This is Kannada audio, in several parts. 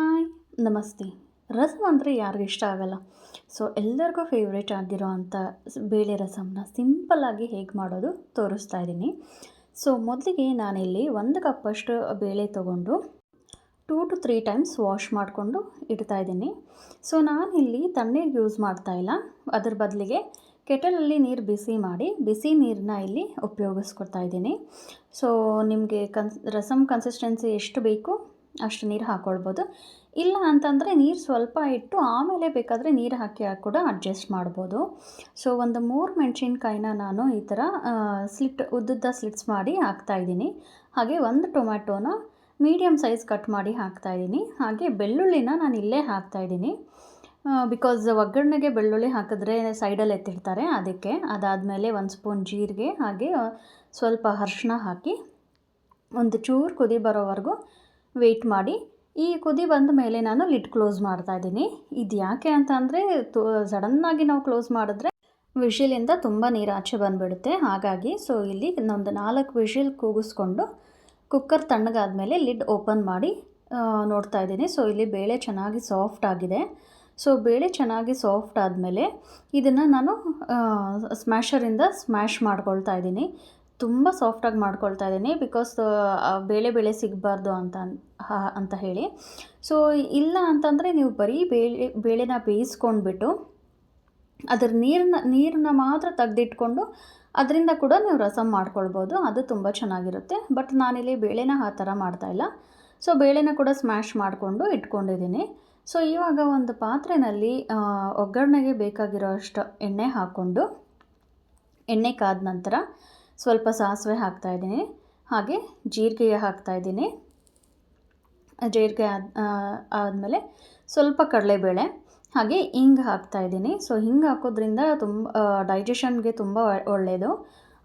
ಹಾಯ್, ನಮಸ್ತೆ. ರಸಮ್ ಅಂದರೆ ಯಾರಿಗೂ ಇಷ್ಟ ಆಗಲ್ಲ. ಸೊ ಎಲ್ಲರಿಗೂ ಫೇವ್ರೇಟ್ ಆಗಿರೋ ಅಂಥ ಬೇಳೆ ರಸಮನ್ನ ಸಿಂಪಲ್ಲಾಗಿ ಹೇಗೆ ಮಾಡೋದು ತೋರಿಸ್ತಾ ಇದ್ದೀನಿ. ಸೊ ಮೊದಲಿಗೆ ನಾನಿಲ್ಲಿ ಒಂದು ಕಪ್ಪಷ್ಟು ಬೇಳೆ ತೊಗೊಂಡು two to three times wash ಮಾಡಿಕೊಂಡು ಇಡ್ತಾ ಇದ್ದೀನಿ. ಸೊ ನಾನಿಲ್ಲಿ ತಣ್ಣೀರು ಯೂಸ್ ಮಾಡ್ತಾ ಇಲ್ಲ. ಅದ್ರ ಬದಲಿಗೆ ಕೆಟಲಲ್ಲಿ ನೀರು ಬಿಸಿ ಮಾಡಿ, ಬಿಸಿ ನೀರನ್ನ ಇಲ್ಲಿ ಉಪಯೋಗಿಸ್ಕೊಡ್ತಾ ಇದ್ದೀನಿ. ಸೊ ನಿಮಗೆ ಕನ್ಸ್ ರಸಮ್ ಕನ್ಸಿಸ್ಟೆನ್ಸಿ ಎಷ್ಟು ಬೇಕು ಅಷ್ಟು ನೀರು ಹಾಕ್ಕೊಳ್ಬೋದು ಇಲ್ಲ ಅಂತಂದರೆ ನೀರು ಸ್ವಲ್ಪ ಇಟ್ಟು ಆಮೇಲೆ ಬೇಕಾದರೆ ನೀರು ಹಾಕಿ ಕೂಡ ಅಡ್ಜಸ್ಟ್ ಮಾಡ್ಬೋದು. ಸೊ ಒಂದು ಮೂರು ಮೆಣಸಿನ್ಕಾಯಿನ ನಾನು ಈ ಥರ ಸ್ಲಿಟ್ ಉದ್ದುದ್ದ ಸ್ಲಿಟ್ಸ್ ಮಾಡಿ ಹಾಕ್ತಾಯಿದ್ದೀನಿ ಹಾಗೆ ಒಂದು ಟೊಮ್ಯಾಟೋನ ಮೀಡಿಯಮ್ ಸೈಜ್ ಕಟ್ ಮಾಡಿ ಹಾಕ್ತಾಯಿದ್ದೀನಿ ಹಾಗೆ ಬೆಳ್ಳುಳ್ಳಿನ ನಾನು ಇಲ್ಲೇ ಹಾಕ್ತಾಯಿದ್ದೀನಿ ಬಿಕಾಸ್ ಒಗ್ಗರಣೆಗೆ ಬೆಳ್ಳುಳ್ಳಿ ಹಾಕಿದ್ರೆ ಸೈಡಲ್ಲಿ ಎತ್ತಿಡ್ತಾರೆ, ಅದಕ್ಕೆ. ಅದಾದಮೇಲೆ ಒಂದು ಸ್ಪೂನ್ ಜೀರಿಗೆ, ಹಾಗೆ ಸ್ವಲ್ಪ ಅರ್ಶಿನ ಹಾಕಿ ಒಂದು ಚೂರು ಕುದಿ ಬರೋವರೆಗೂ ವೆಯ್ಟ್ ಮಾಡಿ. ಈ ಕುದಿ ಬಂದ ಮೇಲೆ ನಾನು ಲಿಡ್ ಕ್ಲೋಸ್ ಮಾಡ್ತಾ ಇದ್ದೀನಿ. ಇದು ಯಾಕೆ ಅಂತ ಅಂದರೆ, ತು ಸಡನ್ನಾಗಿ ನಾವು ಕ್ಲೋಸ್ ಮಾಡಿದ್ರೆ ವಿಷಿಲಿಂದ ತುಂಬ ನೀರು ಆಚೆ ಬಂದುಬಿಡುತ್ತೆ. ಹಾಗಾಗಿ ಸೊ ಇಲ್ಲಿ ಒಂದು ನಾಲ್ಕು ವಿಷಿಲ್ ಕೂಗಿಸ್ಕೊಂಡು ಕುಕ್ಕರ್ ತಣ್ಣಗಾದ್ಮೇಲೆ ಲಿಡ್ ಓಪನ್ ಮಾಡಿ ನೋಡ್ತಾ ಇದ್ದೀನಿ. ಸೊ ಇಲ್ಲಿ ಬೇಳೆ ಚೆನ್ನಾಗಿ ಸಾಫ್ಟ್ ಆಗಿದೆ. ಸೊ ಬೇಳೆ ಚೆನ್ನಾಗಿ ಸಾಫ್ಟ್ ಆದಮೇಲೆ ಇದನ್ನು ನಾನು ಸ್ಮ್ಯಾಶರಿಂದ ಸ್ಮ್ಯಾಶ್ ಮಾಡ್ಕೊಳ್ತಾ ಇದ್ದೀನಿ. ತುಂಬ ಸಾಫ್ಟಾಗಿ ಮಾಡ್ಕೊಳ್ತಾ ಇದ್ದೀನಿ ಬಿಕಾಸ್ ಬೇಳೆ ಬೇಳೆ ಸಿಗಬಾರ್ದು ಅಂತ ಅಂತ ಹೇಳಿ. ಸೊ ಇಲ್ಲ ಅಂತಂದರೆ ನೀವು ಬರೀ ಬೇಳೆ, ಬೇಳೆನ ಬೇಯಿಸ್ಕೊಂಡ್ಬಿಟ್ಟು ಅದರ ನೀರನ್ನ ನೀರನ್ನ ಮಾತ್ರ ತೆಗೆದಿಟ್ಕೊಂಡು ಅದರಿಂದ ಕೂಡ ನೀವು ರಸಮ್ ಮಾಡ್ಕೊಳ್ಬೋದು, ಅದು ತುಂಬ ಚೆನ್ನಾಗಿರುತ್ತೆ. ಬಟ್ ನಾನಿಲ್ಲಿ ಬೇಳೆನ ಆ ಥರ ಮಾಡ್ತಾಯಿಲ್ಲ ಸೊ ಬೇಳೆನ ಕೂಡ ಸ್ಮ್ಯಾಶ್ ಮಾಡಿಕೊಂಡು ಇಟ್ಕೊಂಡಿದ್ದೀನಿ. ಸೊ ಇವಾಗ ಒಂದು ಪಾತ್ರೆಯಲ್ಲಿ ಒಗ್ಗರಣೆಗೆ ಬೇಕಾಗಿರೋ ಅಷ್ಟು ಎಣ್ಣೆ ಹಾಕ್ಕೊಂಡು, ಎಣ್ಣೆ ಕಾದ ನಂತರ ಸ್ವಲ್ಪ ಸಾಸಿವೆ ಹಾಕ್ತಾಯಿದ್ದೀನಿ ಹಾಗೆ ಜೀರಿಗೆಯ ಹಾಕ್ತಾ ಇದ್ದೀನಿ. ಜೀರಿಗೆ ಆದ ಆದಮೇಲೆ ಸ್ವಲ್ಪ ಕಡಲೆಬೇಳೆ, ಹಾಗೆ ಹಿಂಗೆ ಹಾಕ್ತಾಯಿದ್ದೀನಿ ಸೊ ಹಿಂಗೆ ಹಾಕೋದ್ರಿಂದ ತುಂಬ ಡೈಜೆಷನ್ಗೆ ತುಂಬ ಒಳ್ಳೆಯದು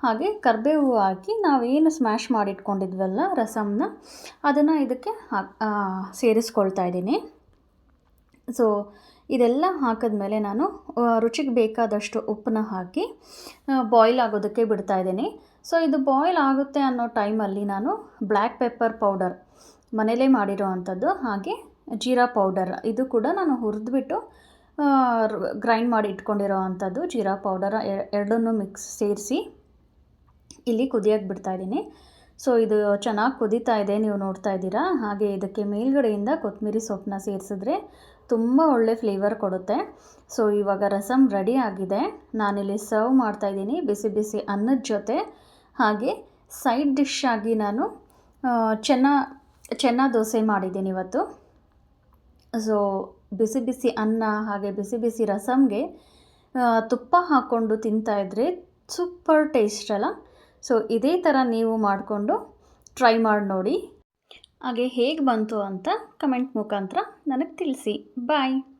ಹಾಗೆ ಕರಿಬೇವು ಹಾಕಿ ನಾವೇನು ಸ್ಮ್ಯಾಶ್ ಮಾಡಿಟ್ಕೊಂಡಿದ್ವಲ್ಲ ರಸಮ್ನ ಅದನ್ನು ಇದಕ್ಕೆ ಹಾಕ್ ಸೇರಿಸ್ಕೊಳ್ತಾ ಇದ್ದೀನಿ. ಸೊ ಇದೆಲ್ಲ ಹಾಕಿದ್ಮೇಲೆ ನಾನು ರುಚಿಗೆ ಬೇಕಾದಷ್ಟು ಉಪ್ಪನ್ನ ಹಾಕಿ ಬಾಯ್ಲ್ ಆಗೋದಕ್ಕೆ ಬಿಡ್ತಾ ಇದ್ದೀನಿ. ಸೊ ಇದು ಬಾಯ್ಲ್ ಆಗುತ್ತೆ ಅನ್ನೋ ಟೈಮಲ್ಲಿ ನಾನು ಬ್ಲ್ಯಾಕ್ ಪೆಪ್ಪರ್ ಪೌಡರ್ ಮನೇಲೇ ಮಾಡಿರೋ ಅಂಥದ್ದು, ಹಾಗೆ ಜೀರಾ ಪೌಡರ್ ಇದು ಕೂಡ ನಾನು ಹುರಿದ್ಬಿಟ್ಟು ಗ್ರೈಂಡ್ ಮಾಡಿ ಇಟ್ಕೊಂಡಿರೋ ಅಂಥದ್ದು ಜೀರಾ ಪೌಡರ್ ಎರಡನ್ನೂ ಮಿಕ್ಸ್ ಸೇರಿಸಿ ಇಲ್ಲಿ ಕುದಿಯೋಕ್ಕೆ ಬಿಡ್ತಾ ಇದ್ದೀನಿ. ಸೊ ಇದು ಚೆನ್ನಾಗಿ ಕುದೀತಾ ಇದೆ, ನೀವು ನೋಡ್ತಾ ಇದ್ದೀರಾ. ಹಾಗೆ ಇದಕ್ಕೆ ಮೇಲ್ಗಡೆಯಿಂದ ಕೊತ್ತಂಬರಿ ಸೊಪ್ಪನ್ನ ಸೇರಿಸಿದ್ರೆ ತುಂಬ ಒಳ್ಳೆ ಫ್ಲೇವರ್ ಕೊಡುತ್ತೆ. ಸೊ ಇವಾಗ ರಸಮ್ ರೆಡಿ ಆಗಿದೆ. ನಾನಿಲ್ಲಿ ಸರ್ವ್ ಮಾಡ್ತಾ ಇದ್ದೀನಿ ಬಿಸಿ ಬಿಸಿ ಅನ್ನದ ಜೊತೆ. ಹಾಗೆ ಸೈಡ್ ಡಿಶ್ ಆಗಿ ನಾನು ಚೆನ್ನ ಚೆನ್ನ ದೋಸೆ ಮಾಡಿದ್ದೀನಿ ಇವತ್ತು. ಸೊ ಬಿಸಿ ಬಿಸಿ ಅನ್ನ ಹಾಗೆ ಬಿಸಿ ಬಿಸಿ ರಸಮ್ಗೆ ತುಪ್ಪ ಹಾಕ್ಕೊಂಡು ತಿಂತಾಯಿದ್ರೆ ಸೂಪರ್ ಟೇಸ್ಟ್ ಅಲ್ಲ. ಸೊ ಇದೇ ಥರ ನೀವು ಮಾಡಿಕೊಂಡು ಟ್ರೈ ಮಾಡಿ ನೋಡಿ. ಹಾಗೆ ಹೇಗೆ ಬಂತು ಅಂತ ಕಮೆಂಟ್ ಮುಖಾಂತರ ನನಗೆ ತಿಳಿಸಿ. ಬಾಯ್